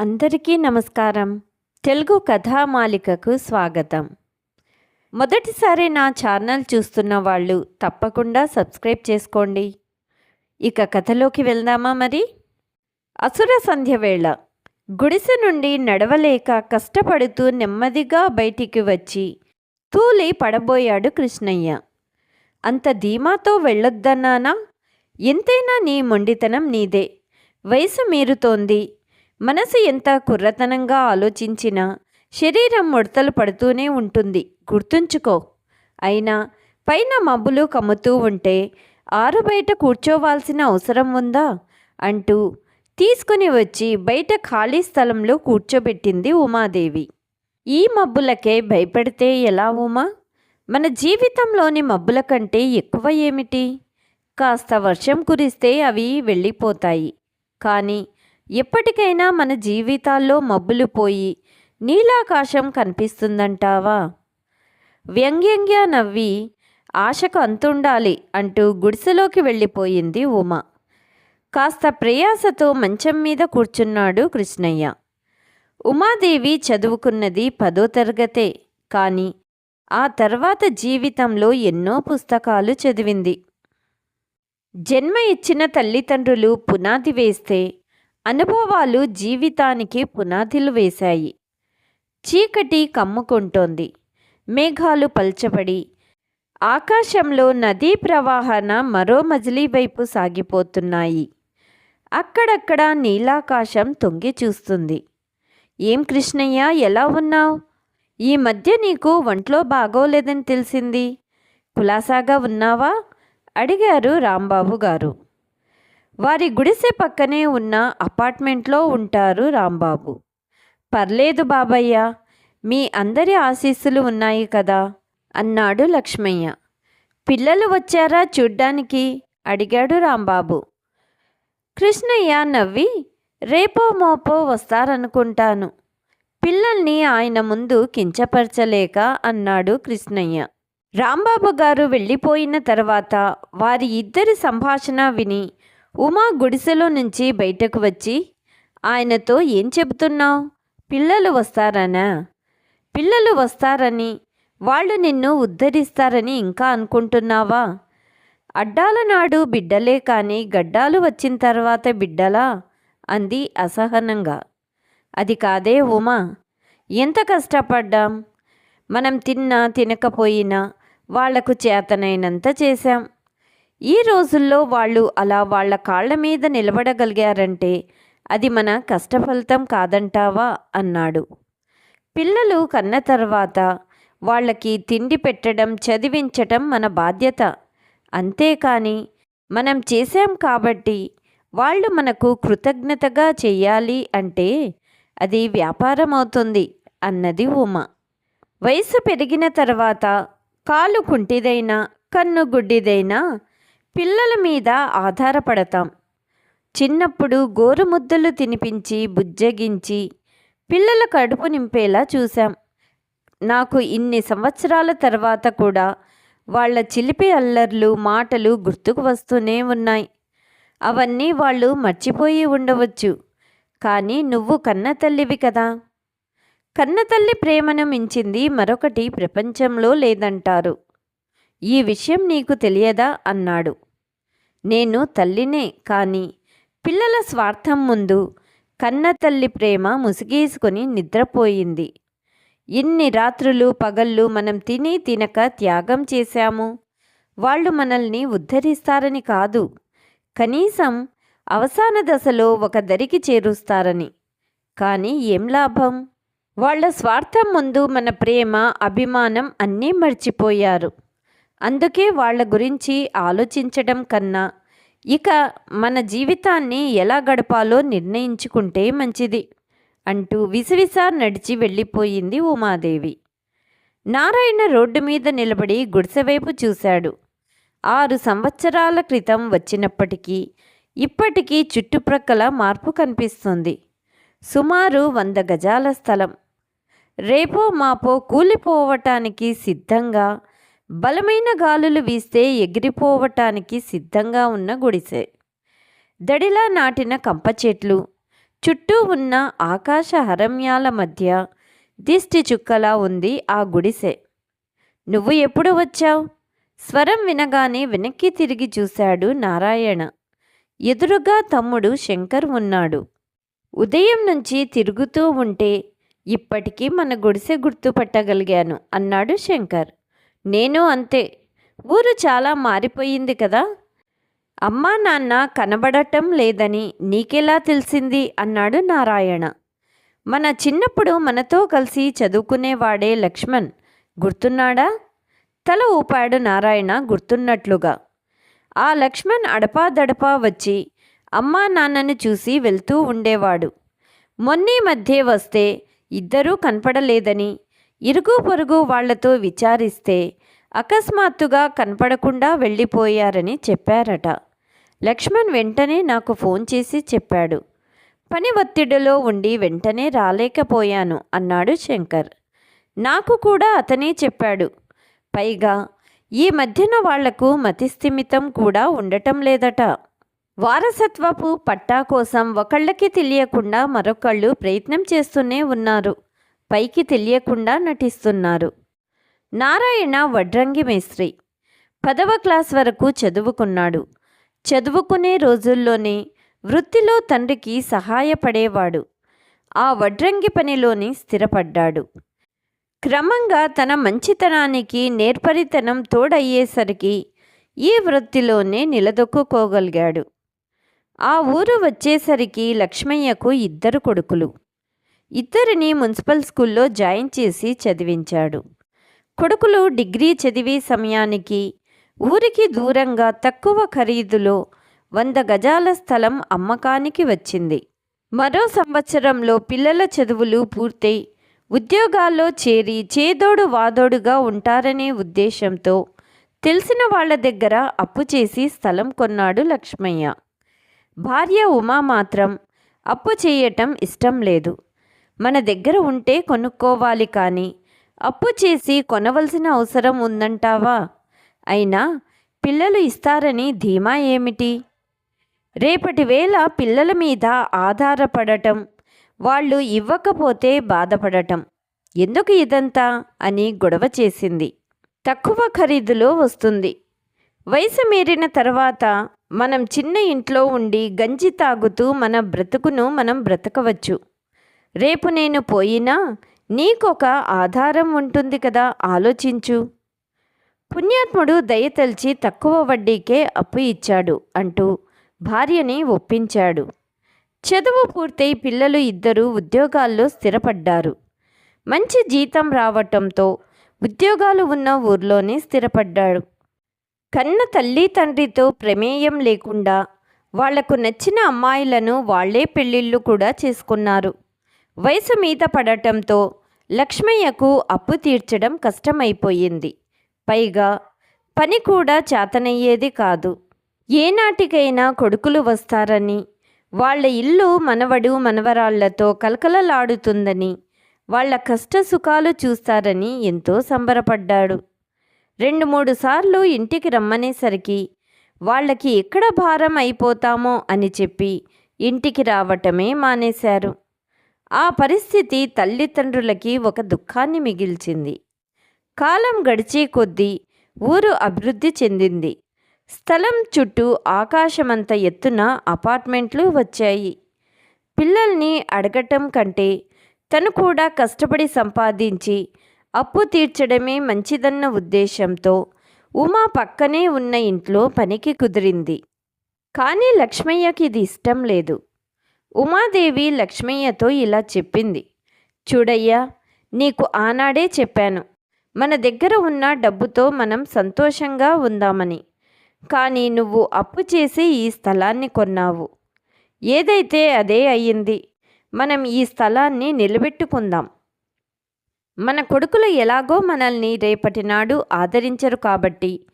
అందరికీ నమస్కారం. తెలుగు కథామాలికకు స్వాగతం. మొదటిసారి నా ఛానల్ చూస్తున్న వాళ్ళు తప్పకుండా సబ్స్క్రైబ్ చేసుకోండి. ఇక కథలోకి వెళ్దామా మరి? అసుర సంధ్య వేళ. గుడిసె నుండి నడవలేక కష్టపడుతూ నెమ్మదిగా బయటికి వచ్చి తూలి పడబోయాడు కృష్ణయ్య. అంత ధీమాతో వెళ్ళొద్దన్నానా? ఎంతైనా నీ మొండితనం నీదే. వయసు మీరుతోంది. మనసు ఎంత కుర్రతనంగా ఆలోచించినా శరీరం ముడతలు పడుతూనే ఉంటుంది. గుర్తుంచుకో. అయినా పైన మబ్బులు కమ్ముతూ ఉంటే ఆరు బయట కూర్చోవాల్సిన అవసరం ఉందా? అంటూ తీసుకుని వచ్చి బయట ఖాళీ స్థలంలో కూర్చోబెట్టింది ఉమాదేవి. ఈ మబ్బులకే భయపడితే ఎలా ఉమా? మన జీవితంలోని మబ్బుల కంటే ఎక్కువ ఏమిటి? కాస్త వర్షం కురిస్తే అవి వెళ్ళిపోతాయి. కానీ ఎప్పటికైనా మన జీవితాల్లో మబ్బులు పోయి నీలాకాశం కనిపిస్తుందంటావా? వ్యంగ్యంగా నవ్వి ఆశకు అంతుండాలి అంటూ గుడిసెలోకి వెళ్ళిపోయింది ఉమ. కాస్త ప్రయాసతో మంచం మీద కూర్చున్నాడు కృష్ణయ్య. ఉమాదేవి చదువుకున్నది పదో తరగతే కానీ ఆ తర్వాత జీవితంలో ఎన్నో పుస్తకాలు చదివింది. జన్మ ఇచ్చిన తల్లిదండ్రులు పునాది వేస్తే అనుభవాలు జీవితానికి పునాదులు వేశాయి. చీకటి కమ్ముకుంటోంది. మేఘాలు పల్చబడి ఆకాశంలో నదీ ప్రవాహన మరో మజిలీ వైపు సాగిపోతున్నాయి. అక్కడక్కడ నీలాకాశం తొంగి చూస్తుంది. ఏం కృష్ణయ్య ఎలా ఉన్నావు? ఈ మధ్య నీకు ఒంట్లో బాగోలేదని తెలిసింది. కులాసాగా ఉన్నావా? అడిగారు రాంబాబు గారు. వారి గుడిసె పక్కనే ఉన్న అపార్ట్మెంట్లో ఉంటారు రాంబాబు. పర్లేదు బాబయ్య మీ అందరి ఆశీస్సులు ఉన్నాయి కదా అన్నాడు లక్ష్మయ్య. పిల్లలు వచ్చారా చూడ్డానికి? అడిగాడు రాంబాబు. కృష్ణయ్య నవ్వి రేపో మోపో వస్తారనుకుంటాను. పిల్లల్ని ఆయన ముందు కించపరచలేక అన్నాడు కృష్ణయ్య. రాంబాబు గారు వెళ్ళిపోయిన తర్వాత వారి ఇద్దరి సంభాషణ విని ఉమా గుడిసెలో నుంచి బయటకు వచ్చి ఆయనతో ఏం చెబుతున్నావు? పిల్లలు వస్తారనా? పిల్లలు వస్తారని వాళ్ళు నిన్ను ఉద్ధరిస్తారని ఇంకా అనుకుంటున్నావా? అడ్డాల నాడు బిడ్డలే కానీ గడ్డాలు వచ్చిన తర్వాత బిడ్డలా అంది అసహనంగా. అది కాదే ఉమా ఎంత కష్టపడ్డాం? మనం తిన్నా తినకపోయినా వాళ్ళకు చేతనైనంత చేశాం. ఈ రోజుల్లో వాళ్ళు అలా వాళ్ళ కాళ్ళ మీద నిలబడగలిగారంటే అది మన కష్టఫలితం కాదంటావా? అన్నాడు. పిల్లలు కన్న తర్వాత వాళ్ళకి తిండి పెట్టడం చదివించటం మన బాధ్యత. అంతేకాని మనం చేశాం కాబట్టి వాళ్ళు మనకు కృతజ్ఞతగా చెయ్యాలి అంటే అది వ్యాపారం అవుతుంది అన్నది ఉమ. వయసు పెరిగిన తర్వాత కాలు కుంటిదైనా కన్ను గుడ్డిదైనా పిల్లల మీద ఆధారపడతాం. చిన్నప్పుడు గోరుముద్దలు తినిపించి బుజ్జగించి పిల్లల కడుపు నింపేలా చూశాం. నాకు ఇన్ని సంవత్సరాల తర్వాత కూడా వాళ్ళ చిలిపి అల్లర్లు మాటలు గుర్తుకు వస్తూనే ఉన్నాయి. అవన్నీ వాళ్ళు మర్చిపోయి ఉండవచ్చు. కానీ నువ్వు కన్నతల్లివి కదా. కన్నతల్లి ప్రేమను మించింది మరొకటి ప్రపంచంలో లేదంటారు. ఈ విషయం నీకు తెలియదా? అన్నాడు. నేను తల్లినే కానీ పిల్లల స్వార్థం ముందు కన్న తల్లి ప్రేమ ముసిగేసుకొని నిద్రపోయింది. ఇన్ని రాత్రులు పగళ్ళు మనం తిని తినక త్యాగం చేశాము? వాళ్ళు మనల్ని ఉద్ధరిస్తారని కాదు. కనీసం అవసాన దశలో ఒక దరికి చేరుస్తారని. కానీ ఏం లాభం? వాళ్ళ స్వార్థం ముందు మన ప్రేమ అభిమానం అన్నీ మర్చిపోయారు. అందుకే వాళ్ళ గురించి ఆలోచించడం కన్నా ఇక మన జీవితాన్ని ఎలా గడపాలో నిర్ణయించుకుంటే మంచిది అంటూ విసవిసా నడిచి వెళ్ళిపోయింది ఉమాదేవి. నారాయణ రోడ్డు మీద నిలబడి గుడిసెవైపు చూశాడు. ఆరు సంవత్సరాల క్రితం వచ్చినప్పటికీ ఇప్పటికీ చుట్టుప్రక్కల మార్పు కనిపిస్తుంది. సుమారు వంద గజాల స్థలం. రేపో మాపో కూలిపోవటానికి సిద్ధంగా బలమైన గాలులు వీస్తే ఎగిరిపోవటానికి సిద్ధంగా ఉన్న గుడిసె. దడిలా నాటిన కంప చెట్లు చుట్టూ ఉన్న ఆకాశ హరమ్యాల మధ్య దిష్టి చుక్కలా ఉంది ఆ గుడిసె. నువ్వు ఎప్పుడు వచ్చావు? స్వరం వినగానే వెనక్కి తిరిగి చూశాడు నారాయణ. ఎదురుగా తమ్ముడు శంకర్ ఉన్నాడు. ఉదయం నుంచి తిరుగుతూ ఉంటే ఇప్పటికీ మన గుడిసె గుర్తుపట్టగలిగాను అన్నాడు శంకర్. నేను అంతే. ఊరు చాలా మారిపోయింది కదా. అమ్మా నాన్న కనబడటం లేదని నీకెలా తెలిసింది? అన్నాడు నారాయణ. మన చిన్నప్పుడు మనతో కలిసి చదువుకునేవాడే లక్ష్మణ్ గుర్తున్నాడా? తల ఊపాడు నారాయణ గుర్తున్నట్లుగా. ఆ లక్ష్మణ్ అడపాదడపా వచ్చి అమ్మా నాన్నను చూసి వెళ్తూ ఉండేవాడు. మొన్నీ మధ్య వస్తే ఇద్దరూ కనపడలేదని ఇరుగు పొరుగు వాళ్ళతో విచారిస్తే అకస్మాత్తుగా కనపడకుండా వెళ్ళిపోయారని చెప్పారట. లక్ష్మణ్ వెంటనే నాకు ఫోన్ చేసి చెప్పాడు. పని ఒత్తిడిలో ఉండి వెంటనే రాలేకపోయాను అన్నాడు శంకర్. నాకు కూడా అతనే చెప్పాడు. పైగా ఈ మధ్యన వాళ్ళకు మతిస్థిమితం కూడా ఉండటం లేదట. వారసత్వపు పట్టా కోసం ఒకళ్ళకి తెలియకుండా మరొకళ్ళు ప్రయత్నం చేస్తూనే ఉన్నారు. పైకి తెలియకుండా నటిస్తున్నారు. నారాయణ వడ్రంగి మేస్త్రి. పదవ క్లాస్ వరకు చదువుకున్నాడు. చదువుకునే రోజుల్లోనే వృత్తిలో తండ్రికి సహాయపడేవాడు. ఆ వడ్రంగి పనిలోని స్థిరపడ్డాడు. క్రమంగా తన మంచితనానికి నేర్పరితనం తోడయ్యేసరికి ఈ వృత్తిలోనే నిలదొక్కుకోగలిగాడు. ఆ ఊరు వచ్చేసరికి లక్ష్మయ్యకు ఇద్దరు కొడుకులు. ఇద్దరిని మున్సిపల్ స్కూల్లో జాయిన్ చేసి చదివించాడు. కొడుకులు డిగ్రీ చదివే సమయానికి ఊరికి దూరంగా తక్కువ ఖరీదులో వంద గజాల స్థలం అమ్మకానికి వచ్చింది. మరో సంవత్సరంలో పిల్లల చదువులు పూర్తయి ఉద్యోగాల్లో చేరి చేదోడు వాదోడుగా ఉంటారనే ఉద్దేశంతో తెలిసిన వాళ్ళ దగ్గర అప్పు చేసి స్థలం కొన్నాడు లక్ష్మయ్య. భార్య ఉమా మాత్రం అప్పు చేయటం ఇష్టం లేదు. మన దగ్గర ఉంటే కొనుక్కోవాలి కానీ అప్పు చేసి కొనవలసిన అవసరం ఉందంటావా? అయినా పిల్లలు ఇస్తారని ధీమా ఏమిటి? రేపటి వేళ పిల్లల మీద ఆధారపడటం వాళ్ళు ఇవ్వకపోతే బాధపడటం. ఎందుకు ఇదంతా? అని గొడవ చేసింది. తక్కువ ఖరీదులో వస్తుంది. వయసు మీరిన తర్వాత మనం చిన్న ఇంట్లో ఉండి గంజి తాగుతూ మన బ్రతుకును మనం బ్రతకవచ్చు. రేపు నేను పోయినా నీకొక ఆధారం ఉంటుంది కదా ఆలోచించు. పుణ్యాత్ముడు దయతలిచి తక్కువ వడ్డీకే అప్పు ఇచ్చాడు అంటూ భార్యని ఒప్పించాడు. చదువు పూర్తయి పిల్లలు ఇద్దరూ ఉద్యోగాల్లో స్థిరపడ్డారు. మంచి జీతం రావటంతో ఉద్యోగాలు ఉన్న ఊర్లోనే స్థిరపడ్డాడు. కన్న తల్లి తండ్రితో ప్రమేయం లేకుండా వాళ్ళకు నచ్చిన అమ్మాయిలను వాళ్ళే పెళ్ళిళ్ళు కూడా చేసుకున్నారు. వయసు మీద పడటంతో లక్ష్మయ్యకు అప్పు తీర్చడం కష్టమైపోయింది. పైగా పని కూడా చేతనయ్యేది కాదు. ఏనాటికైనా కొడుకులు వస్తారని వాళ్ళ ఇల్లు మనవడు మనవరాళ్ళతో కలకలలాడుతుందని వాళ్ళ కష్ట సుఖాలు చూస్తారని ఎంతో సంబరపడ్డాడు. రెండు మూడు సార్లు ఇంటికి రమ్మనేసరికి వాళ్ళకి ఎక్కడ భారం అయిపోతామో అని చెప్పి ఇంటికి రావటమే మానేశారు. ఆ పరిస్థితి తల్లిదండ్రులకి ఒక దుఃఖాన్ని మిగిల్చింది. కాలం గడిచే కొద్దీ ఊరు అభివృద్ధి చెందింది. స్థలం చుట్టూ ఆకాశమంత ఎత్తున అపార్ట్మెంట్లు వచ్చాయి. పిల్లల్ని అడగటం కంటే తను కూడా కష్టపడి సంపాదించి అప్పు తీర్చడమే మంచిదన్న ఉద్దేశంతో ఉమా పక్కనే ఉన్న ఇంట్లో పనికి కుదిరింది. కానీ లక్ష్మయ్యకి ఇది ఇష్టం లేదు. ఉమాదేవి లక్ష్మయ్యతో ఇలా చెప్పింది. చూడయ్యా నీకు ఆనాడే చెప్పాను. మన దగ్గర ఉన్న డబ్బుతో మనం సంతోషంగా ఉందామని. కానీ నువ్వు అప్పు చేసి ఈ స్థలాన్ని కొన్నావు. ఏదైతే అదే అయ్యింది మనం ఈ స్థలాన్ని నిలబెట్టుకుందాం. మన కొడుకులు ఎలాగో మనల్ని రేపటి నాడు ఆదరించరు కాబట్టి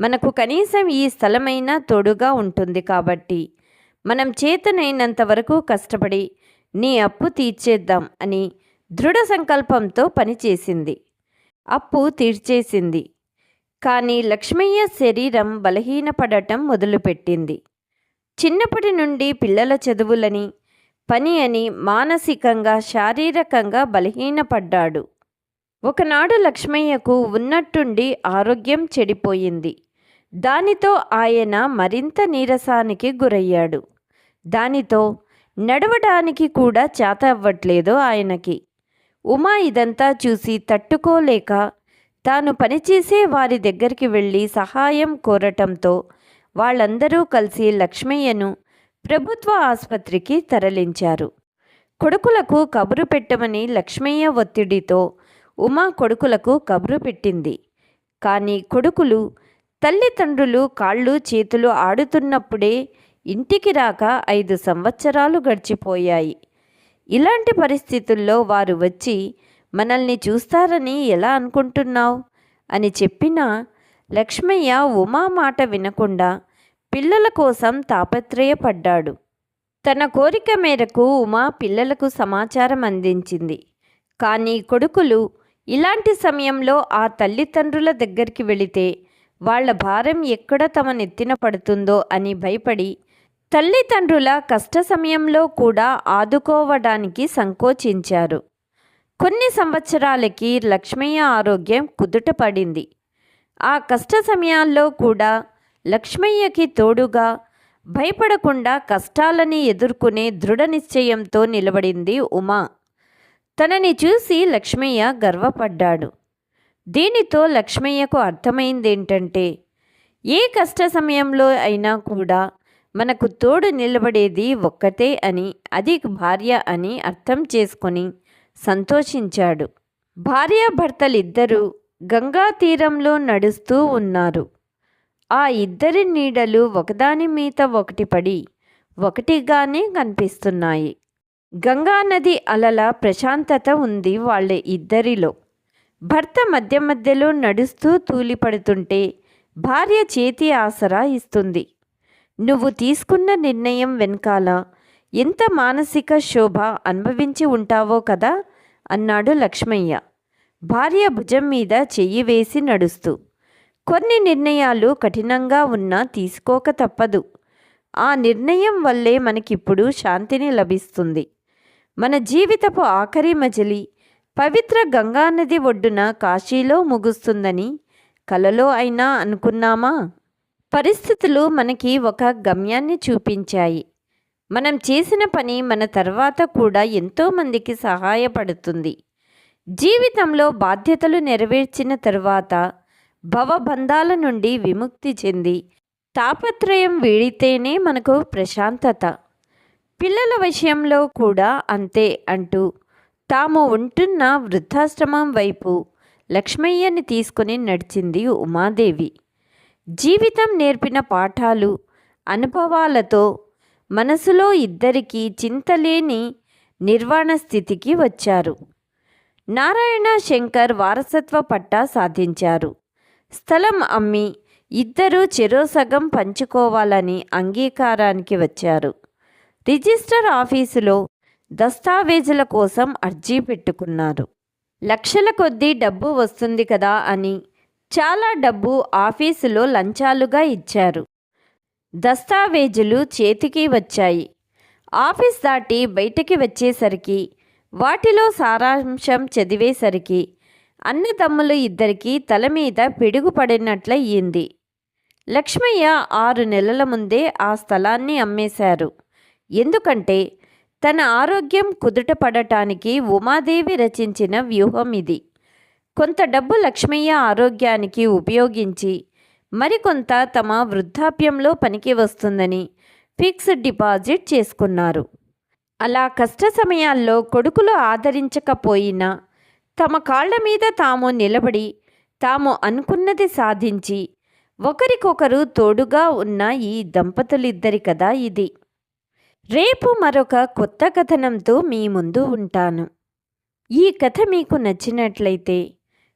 మనకు కనీసం ఈ స్థలమైనా తోడుగా ఉంటుంది కాబట్టి మనం చేతనైనంత వరకు కష్టపడి నీ అప్పు తీర్చేద్దాం అని దృఢ సంకల్పంతో పనిచేసింది. అప్పు తీర్చేసింది. కానీ లక్ష్మయ్య శరీరం బలహీనపడటం మొదలుపెట్టింది. చిన్నప్పటి నుండి పిల్లల చదువులని పని అని మానసికంగా శారీరకంగా బలహీనపడ్డాడు. ఒకనాడు లక్ష్మయ్యకు ఉన్నట్టుండి ఆరోగ్యం చెడిపోయింది. దానితో ఆయన మరింత నీరసానికి గురయ్యాడు. దానితో నడవడానికి కూడా చేత అవ్వట్లేదు ఆయనకి. ఉమా ఇదంతా చూసి తట్టుకోలేక తాను పనిచేసే వారి దగ్గరికి వెళ్ళి సహాయం కోరటంతో వాళ్ళందరూ కలిసి లక్ష్మయ్యను ప్రభుత్వ ఆసుపత్రికి తరలించారు. కొడుకులకు కబురు పెట్టమని లక్ష్మయ్య ఒత్తిడితో ఉమా కొడుకులకు కబురు పెట్టింది. కానీ కొడుకులు తల్లిదండ్రులు కాళ్ళు చేతులు ఆడుతున్నప్పుడే ఇంటికి రాక ఐదు సంవత్సరాలు గడిచిపోయాయి. ఇలాంటి పరిస్థితుల్లో వారు వచ్చి మనల్ని చూస్తారని ఎలా అనుకుంటున్నావు? అని చెప్పినా లక్ష్మయ్య ఉమా మాట వినకుండా పిల్లల కోసం తాపత్రయపడ్డాడు. తన కోరిక మేరకు ఉమా పిల్లలకు సమాచారం అందించింది. కానీ కొడుకులు ఇలాంటి సమయంలో ఆ తల్లిదండ్రుల దగ్గరికి వెళితే వాళ్ళ భారం ఎక్కడ తమ నెత్తిన పడుతుందో అని భయపడి తల్లిదండ్రుల కష్ట సమయంలో కూడా ఆదుకోవడానికి సంకోచించారు. కొన్ని సంవత్సరాలకి లక్ష్మయ్య ఆరోగ్యం కుదుటపడింది. ఆ కష్ట సమయాల్లో కూడా లక్ష్మయ్యకి తోడుగా భయపడకుండా కష్టాలని ఎదుర్కొనే దృఢ నిశ్చయంతో నిలబడింది ఉమా. తనని చూసి లక్ష్మయ్య గర్వపడ్డాడు. దీనితో లక్ష్మయ్యకు అర్థమైందేంటంటే ఏ కష్ట సమయంలో అయినా కూడా మనకు తోడు నిలబడేది ఒక్కతే అని అది భార్య అని అర్థం చేసుకొని సంతోషించాడు. భార్యాభర్తలిద్దరూ గంగా తీరంలో నడుస్తూ ఉన్నారు. ఆ ఇద్దరి నీడలు ఒకదాని మీద ఒకటి పడి ఒకటిగానే కనిపిస్తున్నాయి. గంగానది అలల ప్రశాంతత ఉంది వాళ్ళ ఇద్దరిలో. భర్త మధ్య మధ్యలో నడుస్తూ తూలిపడుతుంటే భార్య చేతి ఆసరా ఇస్తుంది. నువ్వు తీసుకున్న నిర్ణయం వెనకాల ఎంత మానసిక శోభ అనుభవించి ఉంటావో కదా? అన్నాడు లక్ష్మయ్య. భార్య భుజం మీద చెయ్యి వేసి నడుస్తూ. కొన్ని నిర్ణయాలు కఠినంగా ఉన్నా తీసుకోక తప్పదు. ఆ నిర్ణయం వల్లే మనకిప్పుడు శాంతిని లభిస్తుంది. మన జీవితపు ఆఖరి మజిలి పవిత్ర గంగానది ఒడ్డున కాశీలో ముగుస్తుందని కలలో అయినా అనుకున్నామా? పరిస్థితులు మనకి ఒక గమ్యాన్ని చూపించాయి. మనం చేసిన పని మన తర్వాత కూడా ఎంతోమందికి సహాయపడుతుంది. జీవితంలో బాధ్యతలు నెరవేర్చిన తర్వాత భవబంధాల నుండి విముక్తి చెంది తాపత్రయం వీడితేనే మనకు ప్రశాంతత. పిల్లల విషయంలో కూడా అంతే అంటూ తాము ఉంటున్న వృద్ధాశ్రమం వైపు లక్ష్మయ్యని తీసుకుని నడిచింది ఉమాదేవి. జీవితం నేర్పిన పాఠాలు అనుభవాలతో మనసులో ఇద్దరికీ చింతలేని నిర్వాణ స్థితికి వచ్చారు. నారాయణ శంకర్ వారసత్వ పట్టా సాధించారు. స్థలం అమ్మి ఇద్దరూ చెరోసగం పంచుకోవాలని అంగీకారానికి వచ్చారు. రిజిస్టర్ ఆఫీసులో దస్తావేజుల కోసం అర్జీ పెట్టుకున్నారు. లక్షల కొద్దీ డబ్బు వస్తుంది కదా అని చాలా డబ్బు ఆఫీసులో లంచాలుగా ఇచ్చారు. దస్తావేజులు చేతికి వచ్చాయి. ఆఫీస్ దాటి బయటికి వచ్చేసరికి వాటిలో సారాంశం చదివేసరికి అన్నదమ్ములు ఇద్దరికి తల మీద పిడుగుపడినట్లయింది లక్ష్మయ్య ఆరు నెలల ముందే ఆ స్థలాన్ని అమ్మేశారు. ఎందుకంటే తన ఆరోగ్యం కుదుట పడటానికి ఉమాదేవి రచించిన వ్యూహం ఇది. కొంత డబ్బు లక్ష్మయ్య ఆరోగ్యానికి ఉపయోగించి మరికొంత తమ వృద్ధాప్యంలో పనికి వస్తుందని ఫిక్స్డ్ డిపాజిట్ చేసుకున్నారు. అలా కష్ట సమయాల్లో కొడుకులు ఆదరించకపోయినా తమ కాళ్ళ మీద తాము నిలబడి తాము అనుకున్నది సాధించి ఒకరికొకరు తోడుగా ఉన్న ఈ దంపతులిద్దరి కదా ఇది. రేపు మరొక కొత్త కథనంతో మీ ముందు ఉంటాను. ఈ కథ మీకు నచ్చినట్లయితే